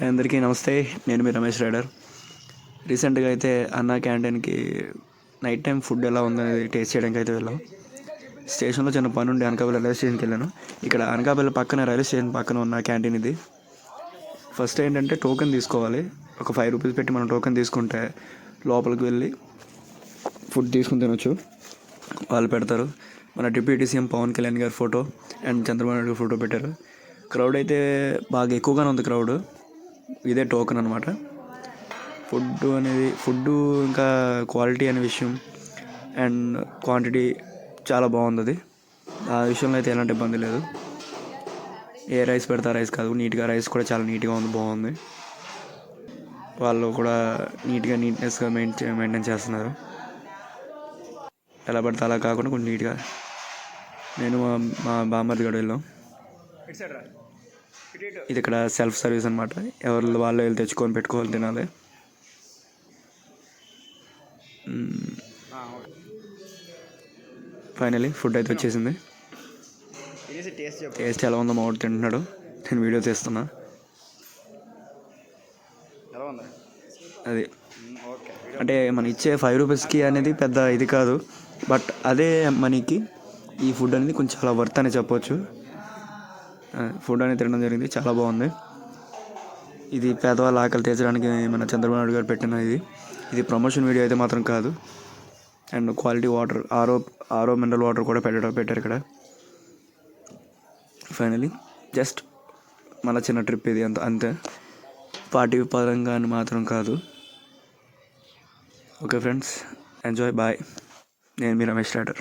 Hi అందరికీ నమస్తే. నేను మీ రమేష్ రైడర్. రీసెంట్గా అయితే అన్న క్యాంటీన్కి నైట్ టైం ఫుడ్ ఎలా ఉందనేది టేస్ట్ చేయడానికి అయితే వెళ్ళాం. స్టేషన్లో చిన్న పని ఉండి అనకాపల్లి రైల్వే స్టేషన్కి వెళ్ళాను. ఇక్కడ అనకాపల్లి పక్కన రైల్వే స్టేషన్ పక్కన ఉన్న క్యాంటీన్ ఇది. ఫస్ట్ ఏంటంటే టోకెన్ తీసుకోవాలి. ఒక ఫైవ్ రూపీస్ పెట్టి మనం టోకెన్ తీసుకుంటే లోపలికి వెళ్ళి ఫుడ్ తీసుకుని తినొచ్చు. వాళ్ళు పెడతారు. మన డిప్యూటీ సీఎం పవన్ కళ్యాణ్ గారి ఫోటో అండ్ చంద్రబాబు నాయుడు గారి ఫోటో పెట్టారు. క్రౌడ్ అయితే బాగా ఎక్కువగానే ఉంది క్రౌడ్. ఇదే టోకెన్ అనమాట ఫుడ్ అనేది ఫుడ్ ఇంకా క్వాలిటీ అనే విషయం అండ్ క్వాంటిటీ చాలా బాగుంది అది ఆ విషయంలో అయితే ఎలాంటి ఇబ్బంది లేదు. ఏ రైస్ పెడతా రైస్ కాదు. నీట్గా రైస్ కూడా చాలా నీట్గా ఉంది బాగుంది. వాళ్ళు కూడా నీట్గా నీట్నెస్గా మెయింటైన్ మెయింటైన్ చేస్తున్నారు. ఎలా పడితే అలా కాకుండా కొంచెం నీట్గా. నేను మా మా బామ్మర్ది గడు వెళ్ళాం ఇది ఇక్కడ సెల్ఫ్ సర్వీస్ అనమాట ఎవరు వాళ్ళు వెళ్ళి తెచ్చుకొని పెట్టుకోవాలి తినాలి. ఫైనలీ ఫుడ్ అయితే వచ్చేసింది. టేస్ట్ ఎలా ఉందో మామిడి తింటున్నాడు. నేను వీడియో తీస్తున్నా. అది. అంటే మనం ఇచ్చే ఫైవ్ రూపీస్కి అనేది పెద్ద ఇది కాదు. బట్ అదే మనీకి ఈ ఫుడ్ అనేది కొంచెం చాలా వర్త్ అని చెప్పొచ్చు. ఫుడ్ అనేది తినడం జరిగింది. చాలా బాగుంది. ఇది పేదవాళ్ళ ఆకలి తీర్చడానికి మన చంద్రబాబు నాయుడు గారు పెట్టిన ఇది. ఇది ప్రమోషన్ వీడియో అయితే మాత్రం కాదు. అండ్ క్వాలిటీ వాటర్ ఆరో ఆరో మినరల్ వాటర్ కూడా పెట్టడం పెట్టారు ఇక్కడ. ఫైనలీ జస్ట్ మన చిన్న ట్రిప్ ఇది. అంత అంతే. పార్టీ పరంగా అని మాత్రం కాదు. ఓకే ఫ్రెండ్స్ ఎంజాయ్ బాయ్ నేను మీ రమేష్ రాడర్